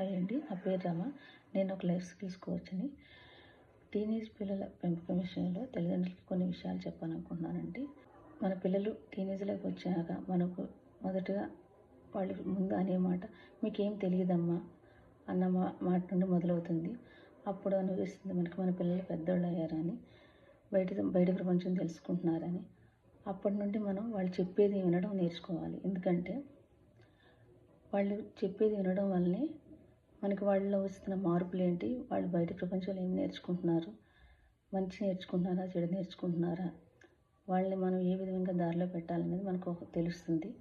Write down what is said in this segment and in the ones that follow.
Hi అండి నా పేరు రమ. నేను ఒక లైఫ్ స్కిల్స్ కోచ్ని. టీనేజ్ పిల్లల పెంపకం విషయంలో తల్లిదండ్రులకి కొన్ని విషయాలు చెప్పాలనుకుంటున్నానండి. మన పిల్లలు టీనేజ్లోకి వచ్చాక మనకు మొదటగా వాళ్ళు ముందు అనే మాట మీకేం తెలియదమ్మా అన్న మా మాట నుండి మొదలవుతుంది. అప్పుడు అనిపిస్తుంది మనకి మన పిల్లలు పెద్దోళ్ళు అయ్యారని బయట బయట ప్రపంచం తెలుసుకుంటున్నారని. అప్పటి నుండి మనం వాళ్ళు చెప్పేది వినడం నేర్చుకోవాలి. ఎందుకంటే వాళ్ళు చెప్పేది వినడం వల్లనే మనకి వాళ్ళలో వస్తున్న మార్పులు ఏంటి వాళ్ళు బయట ప్రపంచంలో ఏం నేర్చుకుంటున్నారు? మంచి నేర్చుకుంటున్నారా? చెడు నేర్చుకుంటున్నారా? వాళ్ళని మనం ఏ విధంగా దారిలో పెట్టాలనేది మనకు ఒక తెలుస్తుంది.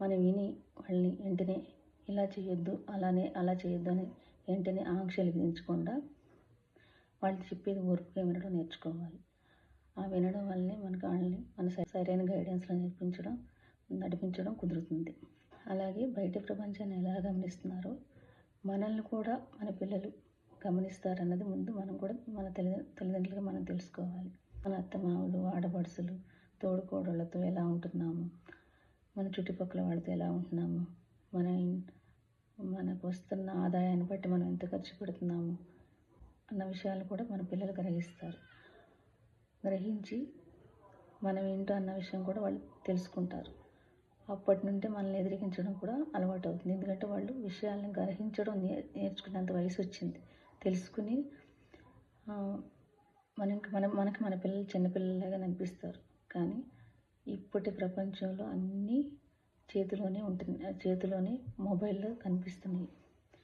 మనం విని వాళ్ళని వెంటనే ఇలా చేయొద్దు అలానే అలా చేయొద్దు అని వెంటనే ఆంక్షలు విధించకుండా వాళ్ళు చెప్పేది ఓర్పుగా వినడం నేర్చుకోవాలి. ఆ వినడం వల్లనే మనకు వాళ్ళని మన సరైన గైడెన్స్లో నేర్పించడం నడిపించడం కుదురుతుంది. అలాగే బయట ప్రపంచాన్ని ఎలా గమనిస్తున్నారో మనల్ని కూడా మన పిల్లలు గమనిస్తారన్నది ముందు మనం కూడా మన తల్లి తల్లిదండ్రులుగా మనం తెలుసుకోవాలి. మన అత్తమావులు ఆడపడుసులు తోడుకోడళ్ళతో ఎలా ఉంటున్నాము? మన చుట్టుపక్కల వాళ్ళతో ఎలా ఉంటున్నాము? మన మనకు వస్తున్న ఆదాయాన్ని బట్టి మనం ఎంత ఖర్చు పెడుతున్నాము? అన్న విషయాలు కూడా మన పిల్లలు గ్రహిస్తారు. గ్రహించి మనం ఏంటో అన్న విషయం కూడా వాళ్ళు తెలుసుకుంటారు. అప్పటి నుండి మనల్ని ఎదిరించడం కూడా అలవాటు అవుతుంది ఎందుకంటే వాళ్ళు విషయాలను గ్రహించడం నే నేర్చుకునేంత వయసు వచ్చింది తెలుసుకుని మనకి మన మనకి మన పిల్లలు చిన్నపిల్లలాగా అనిపిస్తారు. కానీ ఇప్పటి ప్రపంచంలో అన్నీ చేతిలోనే ఉంటుంది చేతిలోనే మొబైల్లో కనిపిస్తున్నాయి.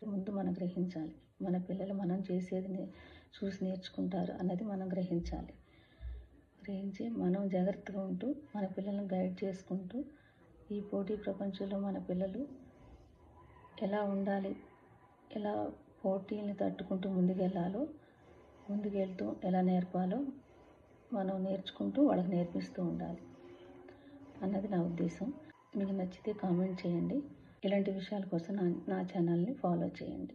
ముందు మనం గ్రహించాలి. మన పిల్లలు మనం చేసేది నే- చూసి నేర్చుకుంటారు అన్నది మనం గ్రహించాలి. గ్రహించి మనం జాగ్రత్తగా ఉంటూ మన పిల్లలను గైడ్ చేసుకుంటూ ఈ పోటీ ప్రపంచంలో మన పిల్లలు ఎలా ఉండాలి ఎలా పోటీల్ని తట్టుకుంటూ ముందుకెళ్ళాలో ముందుకెళ్తూ ఎలా నేర్పాలో మనం నేర్చుకుంటూ వాళ్ళకి నేర్పిస్తూ ఉండాలి అన్నది నా ఉద్దేశం. మీకు నచ్చితే కామెంట్ చేయండి. ఇలాంటి విషయాల కోసం నా నా ఛానల్ని ఫాలో చేయండి.